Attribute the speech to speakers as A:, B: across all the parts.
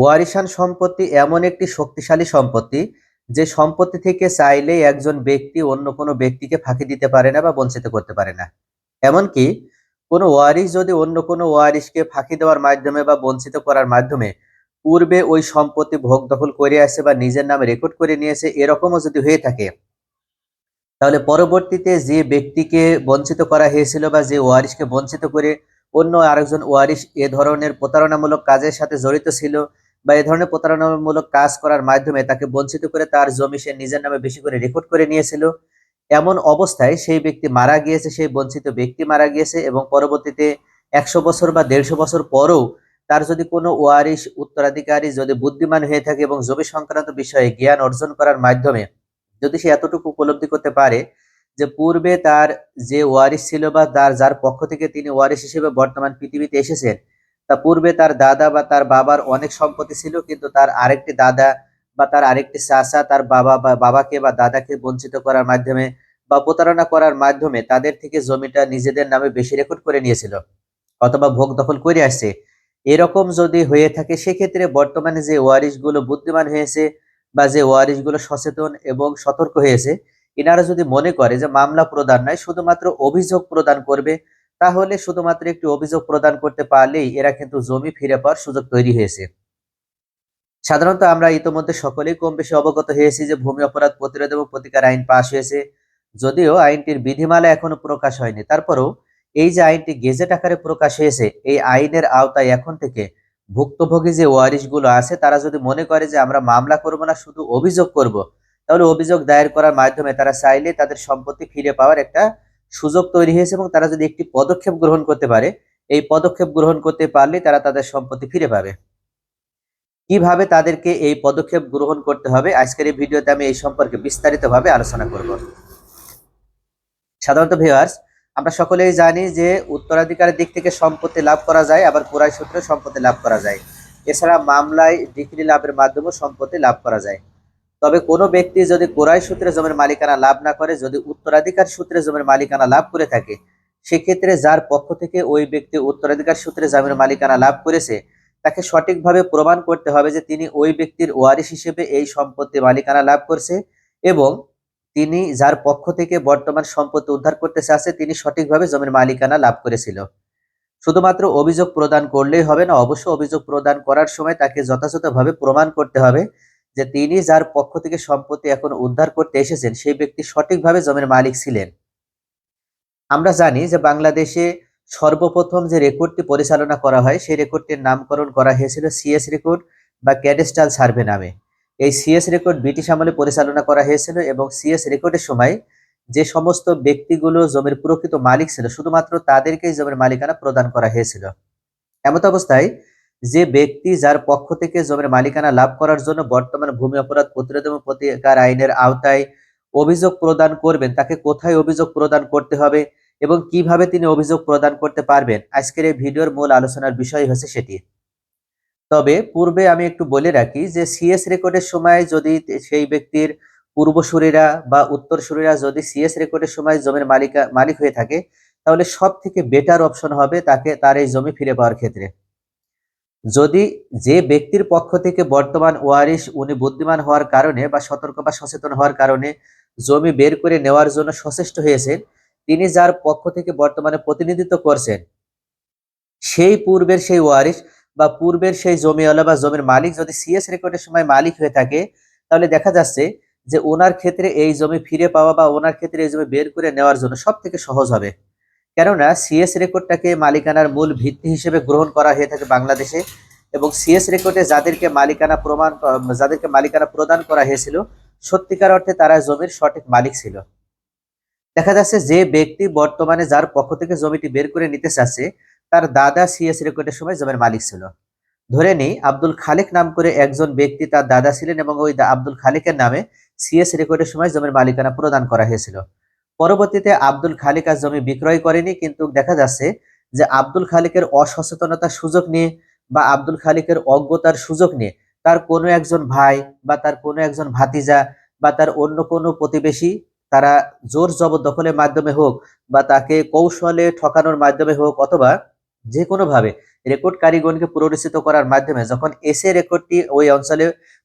A: ওয়ারিশান সম্পত্তি এমন একটি শক্তিশালী সম্পত্তি যে সম্পত্তি থেকে চাইলে একজন ব্যক্তি অন্য কোনো ব্যক্তিকে ফাঁকি দিতে পারে না বা বঞ্চিত করতে পারে না। এমনকি কোনো ওয়ারিশ যদি অন্য কোনো ওয়ারিশকে ফাঁকি দেওয়ার মাধ্যমে বা বঞ্চিত করার মাধ্যমে পূর্বে ওই সম্পত্তি ভোগ দখল করে আসে বা নিজের নামে রেকর্ড করে নিয়েছে এরকমও যদি হয়ে থাকে, তাহলে পরবর্তীতে যে ব্যক্তিকে বঞ্চিত করা হয়েছিল বা যে ওয়ারিশকে বঞ্চিত করে অন্য আরেকজন ওয়ারিশ এ ধরনের প্রতারণামূলক কাজের সাথে জড়িত ছিল বা এ ধরনের প্রতারণামূলক কাজ করার মাধ্যমে তাকে বঞ্চিত করে তার জমি সে নিজের নামে বেশি করে রেকর্ড করে নিয়েছিল। এমন অবস্থায় সেই ব্যক্তি মারা গিয়েছে, সেই বঞ্চিত ব্যক্তি মারা গিয়েছে এবং পরবর্তীতে একশো বছর বা দেড়শো বছর পরও তার যদি কোনো ওয়ারিশ, উত্তরাধিকারী যদি বুদ্ধিমান হয়ে থাকে এবং জমি সংক্রান্ত বিষয়ে জ্ঞান অর্জন করার মাধ্যমে যদি সে এতটুকু উপলব্ধি করতে পারে যে পূর্বে তার যে ওয়ারিশ ছিল বা তার, যার পক্ষ থেকে তিনি ওয়ারিশ হিসেবে বর্তমান পৃথিবীতে এসেছেন তা পূর্বে তার দাদা বা তার বাবার অনেক সম্পত্তি ছিল, কিন্তু তার আরেকটি দাদা বা তার আরেকটি চাচা, তার বাবা বা বাবাকে বা দাদাকে বঞ্চিত করার মাধ্যমে বা প্রতারণা করার মাধ্যমে তাদের থেকে জমিটা নিজেদের নামে বেশি রেকর্ড করে নিয়েছিল অথবা ভোগ দখল করে আসছে। এরকম যদি হয়ে থাকে, সেক্ষেত্রে বর্তমানে যে ওয়ারিশগুলো বুদ্ধিমান হয়েছে বা যে ওয়ারিশগুলো সচেতন এবং সতর্ক হয়েছে, এনারা যদি মনে করে যে মামলা প্রদান নয়, শুধুমাত্র অভিযোগ প্রদান করবে তাহলে শুধুমাত্র একটি অভিযোগ প্রদান করতে পারলেই এরা কিন্তু জমি ফিরে পাওয়ার সুযোগ তৈরি হয়েছে। সাধারণত আমরা ইতোমধ্যে সকলেই কম বেশি অবগত হয়েছি যে ভূমি অপরাধ প্রতিরোধ এবং প্রতিকার আইন পাশ হয়েছে। যদিও আইনটির বিধিমালা এখনও প্রকাশ হয়নি, তারপরও এই যে আইনটি গেজেট আকারে প্রকাশ হয়েছে, এই আইনের আওতায় এখন থেকে ভুক্তভোগী যে ওয়ারিশগুলো আছে, তারা যদি মনে করে যে আমরা মামলা করব না, শুধু অভিযোগ করব, তাহলে অভিযোগ দায়ের করার মাধ্যমে তারা চাইলে তাদের সম্পত্তি ফিরে পাওয়ার একটা সুযোগ তৈরি হয়েছে এবং তারা যদি একটি পদক্ষেপ গ্রহণ করতে পারে, এই পদক্ষেপ গ্রহণ করতে পারলে তারা তাদের সম্পত্তি ফিরে পাবে। কীভাবে তাদেরকে এই পদক্ষেপ গ্রহণ করতে হবে, আজকের এই ভিডিওতে আমি এই সম্পর্কে বিস্তারিতভাবে আলোচনা করব। সাধারণত ভিউয়ার্স আমরা সকলেই জানি যে উত্তরাধিকারের দিক থেকে সম্পত্তি লাভ করা যায়, আবার পুরাই সূত্রে সম্পত্তি লাভ করা যায়। এছাড়া মামলায় ডিগ্রি লাভের মাধ্যমে সম্পত্তি লাভ করা যায়। তবে কোনো ব্যক্তি যদি কোরাই সূত্রে জমির মালিকানা লাভ না করে, যদি উত্তরাধিকার সূত্রে জমির মালিকানা লাভ করে থাকে, সেক্ষেত্রে যার পক্ষ থেকে ওই ব্যক্তি উত্তরাধিকার সূত্রে জমির মালিকানা লাভ করেছে, তাকে সঠিকভাবে প্রমাণ করতে হবে যে তিনি ওই ব্যক্তির ওয়ারিশ হিসেবে এই সম্পত্তি মালিকানা লাভ করছে এবং তিনি যার পক্ষ থেকে বর্তমান সম্পত্তি উদ্ধার করতে চাচ্ছে তিনি সঠিকভাবে জমির মালিকানা লাভ করেছিল। শুধুমাত্র অভিযোগ প্রদান করলেই হবে না, অবশ্য অভিযোগ প্রদান করার সময় তাকে যথাযথভাবে প্রমাণ করতে হবে যে তিনি যার পক্ষ থেকে সম্পত্তি এখন উদ্ধার করতে এসেছেন, সেই ব্যক্তি সঠিকভাবে জমির মালিক ছিলেন। আমরা জানি যে বাংলাদেশে সর্বপ্রথম যে রেকর্ডটি পরিচালনা করা হয়, সেই রেকর্ডটির নামকরণ করা হয়েছিল সিএস রেকর্ড বা ক্যাডেস্টাল সার্ভে নামে। এই সিএস রেকর্ড ব্রিটিশ আমলে পরিচালনা করা হয়েছিল এবং সিএস রেকর্ডের সময় যে সমস্ত ব্যক্তিগুলো জমির প্রকৃত মালিক ছিল, শুধুমাত্র তাদেরকেই জমির মালিকানা প্রদান করা হয়েছিল। এমত অবস্থায় যে ব্যক্তি যার পক্ষ থেকে জমির মালিকানা লাভ করার জন্য বর্তমান ভূমি অপরাধ প্রতিরোধ এবং প্রতিকার আইনের আওতায় অভিযোগ প্রদান করবেন, তাকে কোথায় অভিযোগ প্রদান করতে হবে এবং কীভাবে তিনি অভিযোগ প্রদান করতে পারবেন, আজকের এই ভিডিওর মূল আলোচনার বিষয় হচ্ছে সেটি। তবে পূর্বে আমি একটু বলে রাখি যে সিএস রেকর্ডের সময় যদি সেই ব্যক্তির পূর্বসূরীরা বা উত্তরসূরীরা যদি সিএস রেকর্ডের সময় জমির মালিকা, মালিক হয়ে থাকে, তাহলে সব থেকে বেটার অপশন হবে তাকে, তার এই জমি ফিরে পাওয়ার ক্ষেত্রে। যদি যে ব্যক্তির পক্ষ থেকে বর্তমান ওয়ারিশ উনি বুদ্ধিমান হওয়ার কারণে বা সতর্ক বা সচেতন হওয়ার কারণে জমি বের করে নেওয়ার জন্য সচেষ্ট হয়েছেন, তিনি যার পক্ষ থেকে বর্তমানে প্রতিনিধিত্ব করছেন, সেই পূর্বের সেই ওয়ারিশ বা পূর্বের সেই জমিওয়ালা বা জমির মালিক যদি সিএস রেকর্ডের সময় মালিক হয়ে থাকে, তাহলে দেখা যাচ্ছে যে ওনার ক্ষেত্রে এই জমি ফিরে পাওয়া বা ওনার ক্ষেত্রে এই জমি বের করে নেওয়ার জন্য সব থেকে সহজ হবে। কেননা সিএস রেকর্ডটাকে মালিকানার মূল ভিত্তি হিসেবে গ্রহণ করা হয়ে থাকে বাংলাদেশে এবং সিএস রেকর্ডে যাদেরকে মালিকানা প্রমাণ যাদেরকে মালিকানা প্রদান করা হয়েছিল, সত্যিকার অর্থে তারা জমির সঠিক মালিক ছিল। দেখা যাচ্ছে যে ব্যক্তি বর্তমানে যার পক্ষ থেকে জমিটি বের করে নিতে চাচ্ছে, তার দাদা সিএস রেকর্ডের সময় জমির মালিক ছিল। ধরে নিই, আব্দুল খালেক নাম করে একজন ব্যক্তি তার দাদা ছিলেন এবং ওই আব্দুল খালেকের নামে সিএস রেকর্ডের সময় জমির মালিকানা প্রদান করা হয়েছিল। পরবর্তীতে আব্দুল খালিক আর জমি বিক্রয় করেনি, কিন্তু দেখা যাচ্ছে যে আব্দুল খালিকের অসচেতনতার সুযোগ নিয়ে বা আব্দুল খালিকের অজ্ঞতার সুযোগ নিয়ে তার কোনো একজন ভাই বা তার কোনো একজন ভাতিজা বা তার অন্য কোনো প্রতিবেশী তারা জোর জবরদখলের মাধ্যমে হোক বা তাকে কৌশলে ঠকানোর মাধ্যমে হোক অথবা যে কোনোভাবে রেকর্ড কারিগণকে পুনরুচিত করার মাধ্যমে যখন এসে রেকর্ডটি ওই অঞ্চলে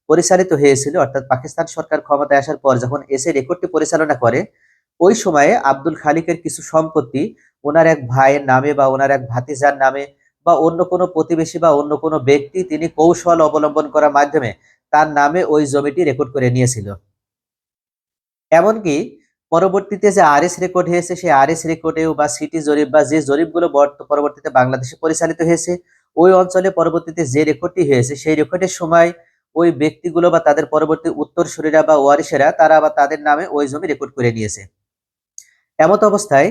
A: পরিচালিত হয়েছিল, অর্থাৎ পাকিস্তান সরকার ক্ষমতায় আসার পর যখন এসে রেকর্ডটি পরিচালনা করে ওই সময়ে আব্দুল খালিকের কিছু সম্পত্তি ওনার এক ভাইয়ের নামে বা ওনার এক ভাতিজার নামে বা অন্য কোনো প্রতিবেশী বা অন্য কোনো ব্যক্তি তিনি কৌশল অবলম্বন করার মাধ্যমে তার নামে ওই জমিটি রেকর্ড করে নিয়েছিল। এমনকি পরবর্তীতে যে আরএস রেকর্ড হয়েছে, সেই আরএস রেকর্ডেও বা সিটি জরিপ বা যে জরিপগুলো পরবর্তীতে বাংলাদেশে পরিচালিত হয়েছে, ওই অঞ্চলে পরবর্তীতে যে রেকর্ডটি হয়েছে, সেই রেকর্ডের সময় ওই ব্যক্তিগুলো বা তাদের পরবর্তী উত্তরসূরিরা বা ওয়ারিশেরা তারা বা তাদের নামে ওই জমি রেকর্ড করে নিয়েছে। এমত অবস্থায়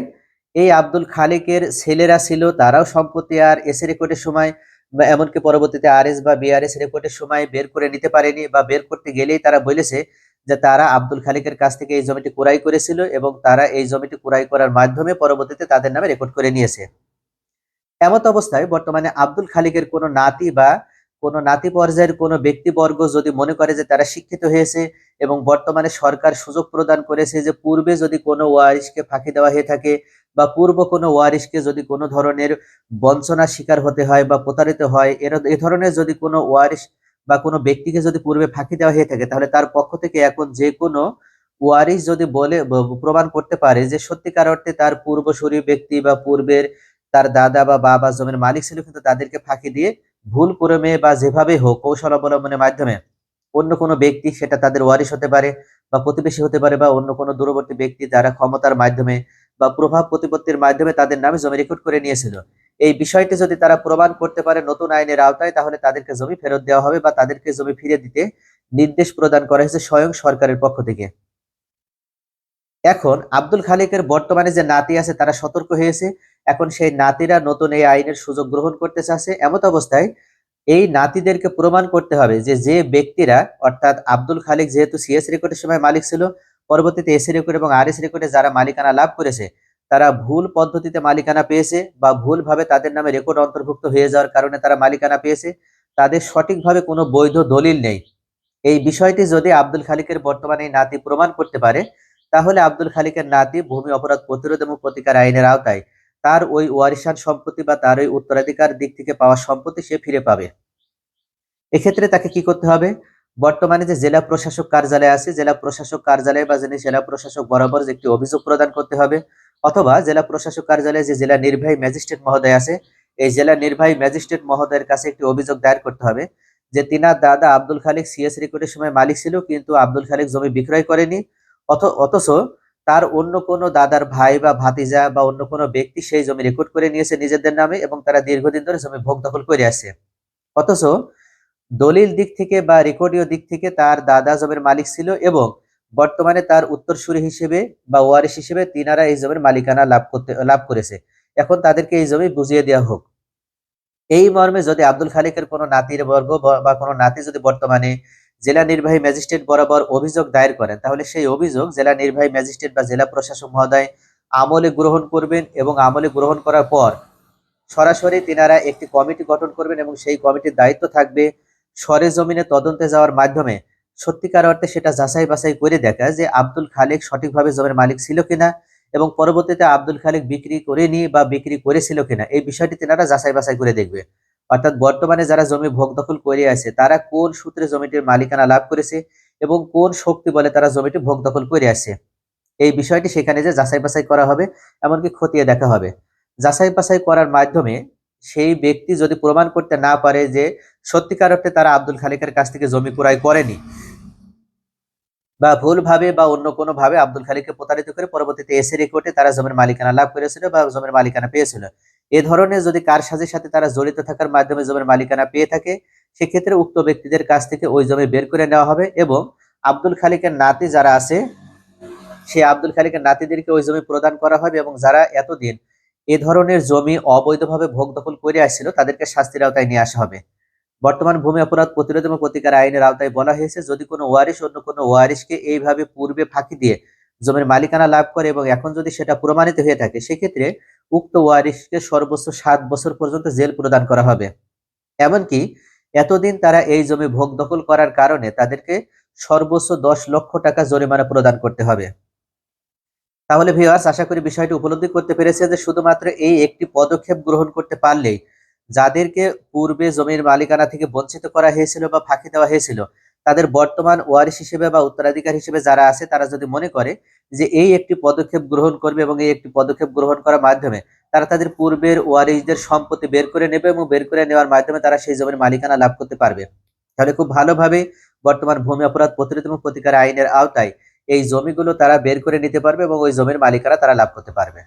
A: এই আব্দুল খালিকের ছেলেরা ছিল, তারাও সম্পত্তি আর এসে রেকর্ডের সময় বা এমনকি পরবর্তীতে আরএস বা বিআরএস রেকর্ডের সময় বের করে নিতে পারেনি বা বের করতে গেলেই তারা বলেছে যে তারা আব্দুল খালিকের কাছ থেকে এই জমিটি কুড়াই করেছিল এবং তারা এই জমিটি কুড়াই করার মাধ্যমে পরবর্তীতে তাদের নামে রেকর্ড করে নিয়েছে। এমত অবস্থায় বর্তমানে আব্দুল খালিকের কোনো নাতি বা কোনো নাতি পর্যায়ের কোনো ব্যক্তিবর্গ যদি মনে করে যে তারা শিক্ষিত হয়েছে এবং বর্তমানে সরকার সুযোগ প্রদান করেছে যে পূর্বে যদি কোনো ওয়ারিশকে ফাঁকি দেওয়া হয়ে থাকে বা পূর্ব কোনো ওয়ারিশকে যদি কোনো ধরনের বঞ্চনার শিকার হতে হয় বা প্রতারিত হয়, এর, এ ধরনের যদি কোনো ওয়ারিশ বা কোনো ব্যক্তিকে যদি পূর্বে ফাঁকি দেওয়া হয়ে থাকে, তাহলে তার পক্ষ থেকে এখন যে কোনো ওয়ারিশ যদি বলে প্রমাণ করতে পারে যে সত্যিকার অর্থে তার পূর্বসূরি ব্যক্তি বা পূর্বের তার দাদা বা বাবা জমির মালিক ছিল, কিন্তু তাদেরকে ফাঁকি দিয়ে ভুল ক্রমে বা যেভাবে হোক কৌশল অবলম্বনের মাধ্যমে অন্য কোনো ব্যক্তি সেটা তাদের ওয়ারিশ হতে পারে বা প্রতিবেশী হতে পারে বা অন্য কোনো দূরবর্তী ব্যক্তি যারা ক্ষমতার মাধ্যমে বা প্রভাব প্রতিপত্তির মাধ্যমে তাদের নামে জমি রেকর্ড করে নিয়েছিল। এই বিষয়টি যদি তারা প্রমাণ করতে পারে নতুন আইনের আওতায়, তাহলে তাদেরকে জমি ফেরত দেওয়া হবে বা তাদেরকে জমি ফিরে দিতে নির্দেশ প্রদান করা হয়েছে স্বয়ং সরকারের পক্ষ থেকে। এখন আব্দুল খালিকের বর্তমানে যে নাতি আছে, তারা সতর্ক হয়েছে। এখন সেই নাতিরা নতুন এই আইনের সুযোগ গ্রহণ করতে চাচ্ছে। এমত অবস্থায় এই নাতিদেরকে প্রমাণ করতে হবে যে যে ব্যক্তিরা, অর্থাৎ আব্দুল খালিক যেহেতু সিএস রেকর্ডের সময় মালিক ছিল, পরবর্তীতে এসি রেকর্ড এবং আরএস রেকর্ডে যারা মালিকানা লাভ করেছে, তারা ভুল পদ্ধতিতে মালিকানা পেয়েছে বা ভুলভাবে তাদের নামে রেকর্ড অন্তর্ভুক্ত হয়ে যাওয়ার কারণে তারা মালিকানা পেয়েছে। তাদের সঠিকভাবে কোনো বৈধ দলিল নেই। এই বিষয়টি যদি আব্দুল খালিকের বর্তমানে এই নাতি প্রমাণ করতে পারে, তাহলে আব্দুল খালিকের নাতি ভূমি অপরাধ প্রতিরোধ এবং প্রতিকার আইনের আওতায় তার ওই ওয়ারিশান সম্পত্তি বা তার ওই উত্তরাধিকার দিক থেকে পাওয়া সম্পত্তি সে ফিরে পাবে। এক্ষেত্রে তাকে কি করতে হবে? বর্তমানে যে জেলা প্রশাসক কার্যালয় আছে, জেলা প্রশাসক কার্যালয় বা যিনি জেলা প্রশাসক বরাবর যে একটি অভিযোগ প্রদান করতে হবে, অথবা জেলা প্রশাসক কার্যালয়ে যে জেলা নির্বাহী ম্যাজিস্ট্রেট মহোদয় আছে, এই জেলা নির্বাহী ম্যাজিস্ট্রেট মহোদয়ের কাছে একটি অভিযোগ দায়ের করতে হবে যে তিনার দাদা আব্দুল খালিক সিএস রেকর্ডের সময় মালিক ছিল, কিন্তু আব্দুল খালিক জমি বিক্রয় করেনি, অথ- অথচ তার অন্য কোনো দাদার ভাই বা ভাতিজা বা অন্য কোনো ব্যক্তি সেই জমি রেকর্ড করে নিয়েছে নিজেদের নামে এবং তারা দীর্ঘদিন ধরে জমি ভোগ দখল করে আসছে অথচ দলিল দিক থেকে বা রেকর্ডীয় দিক থেকে তার দাদা জমির মালিক ছিল এবং বর্তমানে তার উত্তরসূরি হিসেবে বা ওয়ারিশ হিসেবে তিনারা এই জমির মালিকানা লাভ করতে, লাভ করেছে। এখন তাদেরকে এই জমি বুঝিয়ে দেওয়া হোক। এই মর্মে যদি আব্দুল খালিকের কোনো নাতির বর্গ বা কোনো নাতি যদি বর্তমানে জেলা নির্বাহী ম্যাজিস্ট্রেট বরাবর অভিযোগ দায়ের করেন। তাহলে সেই অভিযোগ জেলা নির্বাহী ম্যাজিস্ট্রেট বা জেলা প্রশাসক মহোদয় আমলে গ্রহণ করবেন এবং আমলে গ্রহণ করার পর সরাসরি তিনারা একটি কমিটি গঠন করবেন এবং সেই কমিটির দায়িত্ব থাকবে সরেজমিনে তদন্তে যাওয়ার মাধ্যমে। সত্যিকার অর্থে সেটা যাচাই বাছাই করে দেখা যে আব্দুল খালেক সঠিকভাবে জমির মালিক ছিল কিনা এবং পরবর্তীতে আব্দুল খালেক বিক্রি করেনি বা বিক্রি করেছিল কিনা। এই বিষয়টি তিনারা যাচাই বাছাই করে দেখবে। অর্থাৎ বর্তমানে যারা জমি ভোগ দখল করে আছে, তারা কোন সূত্রে জমিটির মালিকানা লাভ করেছে এবং কোন শক্তি বলে তারা জমিটি ভোগ দখল করে আছে? এই বিষয়টি সেখানে যে যাচাই বাছাই করা হবে, এমনকি খতিয়ে দেখা হবে। যাচাই বাছাই করার মাধ্যমে সেই ব্যক্তি যদি প্রমাণ করতে না পারে যে সত্যিকার অর্থে তারা আব্দুল খালিকের কাছ থেকে জমি ক্রয় করেনি বা ভুলভাবে বা অন্য কোনো ভাবে আব্দুল খালিককে প্রতারিত করে পরবর্তীতে এসে রেকর্ডে তারা জমির মালিকানা লাভ করেছিল বা জমির মালিকানা পেয়েছিল এ ধরনের যদি কারসাজির সাথে তারা জড়িত থাকার মাধ্যমে জমির মালিকানা পেয়ে থাকে, সেক্ষেত্রে উক্ত ব্যক্তিদের কাছ থেকে ওই জমি বের করে নেওয়া হবে এবং আব্দুল খালিকের নাতি যারা আছে সেই আব্দুল খালিকের নাতিদেরকে ওই জমি প্রদান করা হবে এবং যারা এতদিন এ ধরনের জমি অবৈধভাবে ভোগ দখল করে আসছিল, তাদেরকে শাস্তির আওতায় নিয়ে আসা হবে। বর্তমান ভূমি অপরাধ প্রতিরোধ এবং প্রতিকার আইনের আওতায় বলা হয়েছে, যদি কোনো ওয়ারিশ অন্য কোনো ওয়ারিশকে এইভাবে পূর্বে ফাঁকি দিয়ে জমির মালিকানা লাভ করে এবং এখন যদি সেটা প্রমাণিত হয়ে থাকে, সেক্ষেত্রে উক্ত ওয়ারিশকে সর্বোচ্চ সাত বছর পর্যন্ত জেল প্রদান করা হবে। এমনকি এতদিন তারা এই জমি ভোগ দখল করার কারণে তাদেরকে সর্বোচ্চ দশ লক্ষ টাকা জরিমানা প্রদান করতে হবে। তাহলে ভিউয়ার্স আশা করি বিষয়টি উপলব্ধি করতে পেরেছে যে শুধুমাত্র এই একটি পদক্ষেপ গ্রহণ করতে পারলেই যাদেরকে পূর্বে জমির মালিকানা থেকে বঞ্চিত করা হয়েছিল বা ফাঁকি দেওয়া হয়েছিল তাদের বর্তমান ওয়ারিশ হিসেবে বা উত্তরাধিকার হিসেবে যারা আছে, তারা যদি মনে করে যে এই একটি পদক্ষেপ গ্রহণ করবে এবং এই একটি পদক্ষেপ গ্রহণ করার মাধ্যমে তারা তাদের পূর্বের ওয়ারিশদের সম্পত্তি বের করে নেবে এবং বের করে নেওয়ার মাধ্যমে তারা সেই জমির মালিকানা লাভ করতে পারবে। তাহলে খুব ভালোভাবে বর্তমান ভূমি অপরাধ প্রতিরোধ এবং প্রতিকার আইনের আওতায় এই জমিগুলো তারা বের করে নিতে পারবে এবং ওই জমির মালিকানা তারা লাভ করতে পারবে।